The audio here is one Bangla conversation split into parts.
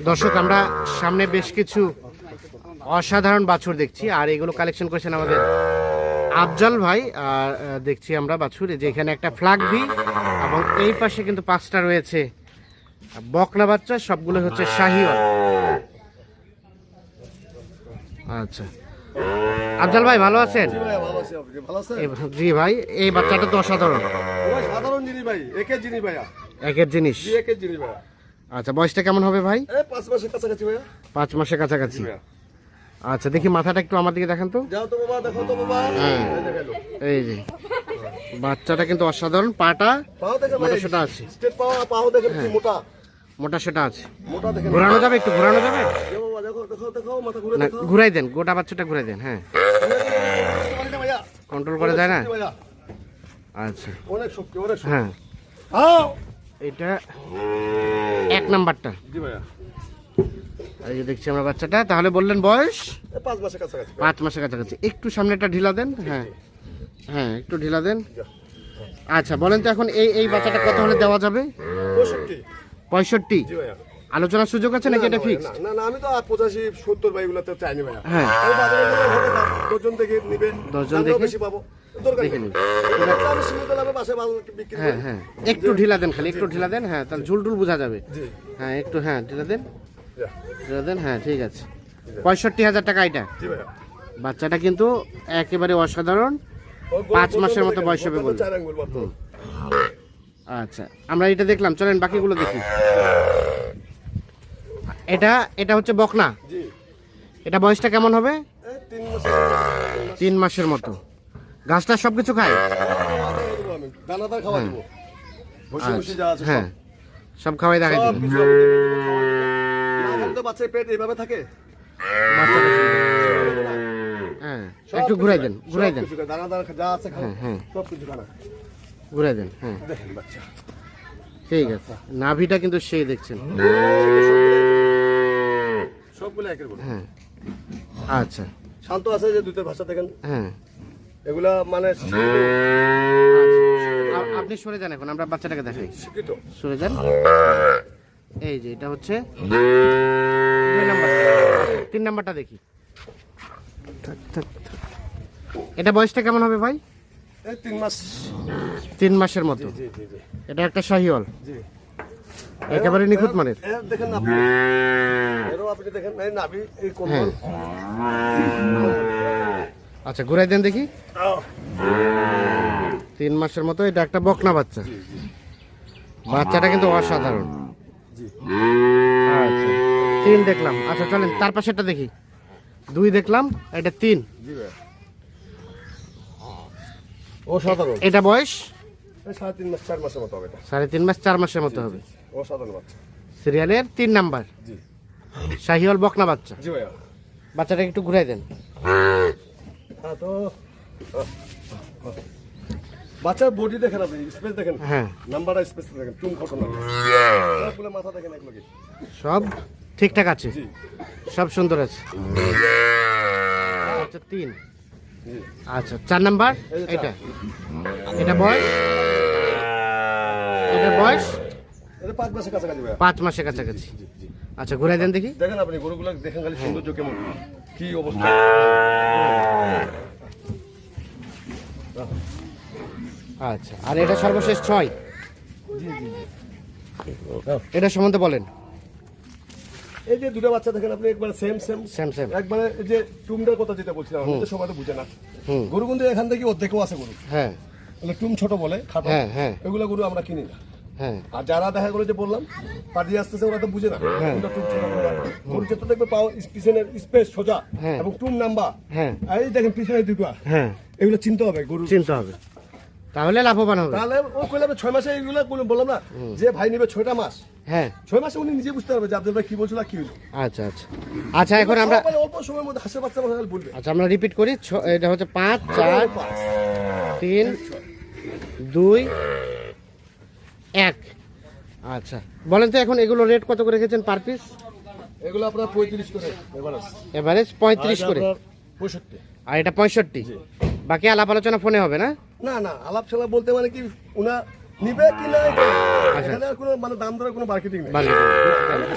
দর্শক আমরা সামনে বেশ কিছু অসাধারণ বাছুর দেখছি আর এগুলো কালেকশন করেছেন আমাদের আফজাল ভাই আর দেখছি আমরা বাছুর যে এখানে একটা ফ্ল্যাগ ভি এবং এই পাশে কিন্তু পাঁচটা রয়েছে। বকনা বাচ্চা সবগুলো হচ্ছে শাহিওয়াল। আচ্ছা। আফজাল ভাই ভালো আছেন? জি ভাই এই- জি ভাই এই বাচ্চাটা তো অসাধারণ। সাধারণ জিনিস ভাই একের জিনিস ভাইয়া। একের জিনিস। একের জিনিস ভাইয়া। আচ্ছা বয়সটা কেমন হবে ভাই? পাঁচ মাসের কাছাকাছি ভাইয়া। পাঁচ মাসের কাছাকাছি। আচ্ছা দেখি মাথাটা একটু আমার দিকে দেখান তো। যাও তো বাবা দেখো তো বাবা। হ্যাঁ। এই যে বাচ্চাটা কিন্তু অসাধারণ। পাটা পাও মোটা সোটা আছে। পাও পাও কি মোটা? মোটা সেটা আছে ঘোরানো যাবে একটু ঘোরানো যাবে? ঘুরাই দেন গোটা বাচ্চাটা ঘুরাই দেন হ্যাঁ। কন্ট্রোল করা যায় না? আচ্ছা। অনেক শক্তি অনেক হ্যাঁ। হ্যাঁ এটা এক নাম্বারটা। জি ভাইয়া। এই যে দেখছি আমরা বাচ্চাটা তাহলে বললেন বয়স? পাঁচ মাসের কাছাকাছি। পাঁচ মাসের কাছাকাছি। একটু সামনেটা ঢিলা দেন? হ্যাঁ। হ্যাঁ একটু ঢিলা দেন। আচ্ছা বলেন তো এখন এই এই বাচ্চাটা কত হলে দেওয়া যাবে? পঁয়ষট্টি। পঁয়ষট্টি। আলোচনার সুযোগ আছে নাকি এটা ফিক্স না, না আমি তো আর পঁচাশি সত্তর ভাই এগুলোতে চাইনি ভাইয়া। হ্যাঁ। দশজন থেকে নিবে দশজন দেখে? বেশি পাবো। হ্যাঁ হ্যাঁ। একটু ঢিলা দেন খালি একটু ঢিলা দেন হ্যাঁ তাহলে ঝুলটুল বোঝা যাবে। হ্যাঁ একটু হ্যাঁ ঢিলা দেন। ঢিলা দেন হ্যাঁ ঠিক আছে। পঁয়ষট্টি হাজার টাকা এটা। বাচ্চাটা কিন্তু একেবারে অসাধারণ। পাঁচ মাসের মতো বয়স হবে বলুন। আচ্ছা আমরা এটা দেখলাম। চলেন বাকিগুলো দেখি। এটা এটা হচ্ছে বকনা। এটা বয়সটা কেমন হবে? তিন মাসের মতো। গাছটা সব কিছু খায়? খাওয়া দেবো আমি, দানাদার খাওয়া দেবো। ভুসি ভুসি যা আছে সব। হ্যাঁ সব খাওয়াই তো বাচ্চার পেট এইভাবে থাকে? হ্যাঁ। একটু ঘুরাই দেন ঘুরাই দেন। যা আছে হ্যাঁ। সব কিছু ঘুরাই দেন হ্যাঁ। ঠিক আছে। নাভিটা কিন্তু সেই দেখছেন। সবগুলো একের গরু। হ্যাঁ। আচ্ছা। শান্ত আছে যে দুইটা ভাষা দেখেন। হ্যাঁ। এগুলা মানে আপনি সরে যান এখন আমরা বাচ্চাটাকে দেখাই। শিক্ষিত। সরে যান। এই যে এটা হচ্ছে দুই নাম্বার। তিন নাম্বারটা দেখি। এটা বয়সটা কেমন হবে ভাই? তিন মাস। তিন মাসের মতো। জি জি জি। এটা একটা শাহিওয়াল। জি। একেবারে নিখুঁত মানের। দেখেন আপনি। এরও আপনি দেখেন এই নাভি এই হ্যাঁ। কোমল আচ্ছা ঘুরাই দেন দেখি। তিন মাসের মতো এটা একটা বকনা বাচ্চা। বাচ্চাটা কিন্তু অসাধারণ। আচ্ছা তিন দেখলাম। আচ্ছা চলেন তার পাশেরটা দেখি। দুই দেখলাম এটা তিন। জি ও সাধারণ এটা বয়স? সাড়ে তিন মাস চার মাসের মতো হবে সাড়ে তিন মাস চার মাসের মতো হবে। ও বাচ্চা। সিরিয়ালের তিন নাম্বার। জি। শাহিওয়াল বকনা বাচ্চা। জি ভাইয়া। বাচ্চাটাকে একটু ঘুরাই দেন। হ্যাঁ তো। বাচ্চার বডি দেখেন আপনি স্পেস দেখেন। হ্যাঁ। নাম্বারটা স্পেস দেখেন সবগুলো মাথা সব ঠিকঠাক আছে? জি। সব সুন্দর আছে? আচ্ছা তিন। আচ্ছা চার নাম্বার। এটা। এটা বয়স? এটা বয়স? পাঁচ মাসের কাছাকাছি ভাইয়া। পাঁচ মাসের কাছাকাছি। জি জি আচ্ছা ঘুরাই দেন দেখি। দেখেন আপনি গরুগুলো দেখেন খালি সৌন্দর্য কেমন। কি অবস্থা। আচ্ছা আর এটা সর্বশেষ ছয়? এটা সম্বন্ধে বলেন। এই যে দুটো বাচ্চা দেখেন আপনি একবার সেম সেম সেম সেম একবারে এই যে টুমটার কথা যেটা বলছিলাম আমি তো সবাই তো বুঝে না। গরু কিন্তু এখান থেকে অর্ধেকও আছে গরু। হ্যাঁ। টুম ছোট বলে খাটো। হ্যাঁ, হ্যাঁ। এগুলো গরু আমরা কিনি না। হ্যাঁ। আর যারা দেখা গেলো যে বললাম পাঠিয়ে আসতেছে ওরা তো বুঝে না। হ্যাঁ। কোনটা ছোট কোনটা গরু যত দেখবে পাও পিছনের স্পেস সোজা হ্যাঁ। এবং টুম নাম্বার হ্যাঁ। এই দেখেন পিছনে দুটো হ্যাঁ। এগুলো চিনতে হবে গরু চিনতে হবে। তাহলে লাভবান হবে। তাহলে ও কইলে ছয় মাসে এগুলো কোনো বললাম না যে ভাই নেবে ছয়টা মাস। হ্যাঁ। ছয় মাসে উনি নিজে বুঝতে পারবে যে আব্দুল ভাই কি বলছিল কি হইল। আচ্ছা আচ্ছা। আচ্ছা এখন আমরা অল্প সময়ের মধ্যে হাসে বাচ্চা বাচ্চা বলবে। আচ্ছা আমরা রিপিট করি। ছ- এটা হচ্ছে পাঁচ চার তিন দুই এক। আচ্ছা। বলেন তো এখন এগুলো রেট কত করে রেখেছেন পার পিস এগুলো আপনার পঁয়ত্রিশ করে এভারেজ পঁয়ত্রিশ করে। পঁয়ষট্টি। আর এটা পঁয়ষট্টি? বাকি আলাপ আলোচনা ফোনে হবে না? না না আলাপ ছাড়া বলতে মানে কি উনা নিবে কি না এখানে আর কোনো মানে দাম দরের কোনো মার্কেটিং নেই।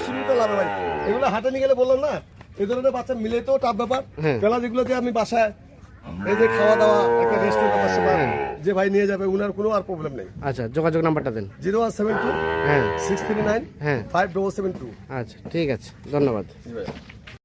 সীমিত লাভে ভাই এগুলো হাটে নিয়ে গেলে বললাম না এই ধরনের বাচ্চা মিলে তো টাপ ব্যাপার। হ্যাঁ। পেলা যেগুলোতে আমি বাসায় এই যে খাওয়া দাওয়া একটা রেস্টের ব্যাপার স্যাপার, যে ভাই নিয়ে যাবে উনার কোনো আর প্রবলেম নেই। আচ্ছা যোগাযোগ নাম্বারটা দেন। জিরো ওয়ান সেভেন টু হ্যাঁ। সিক্স থ্রি নাইন হ্যাঁ। Five double seven two. আচ্ছা ঠিক আছে। ধন্যবাদ।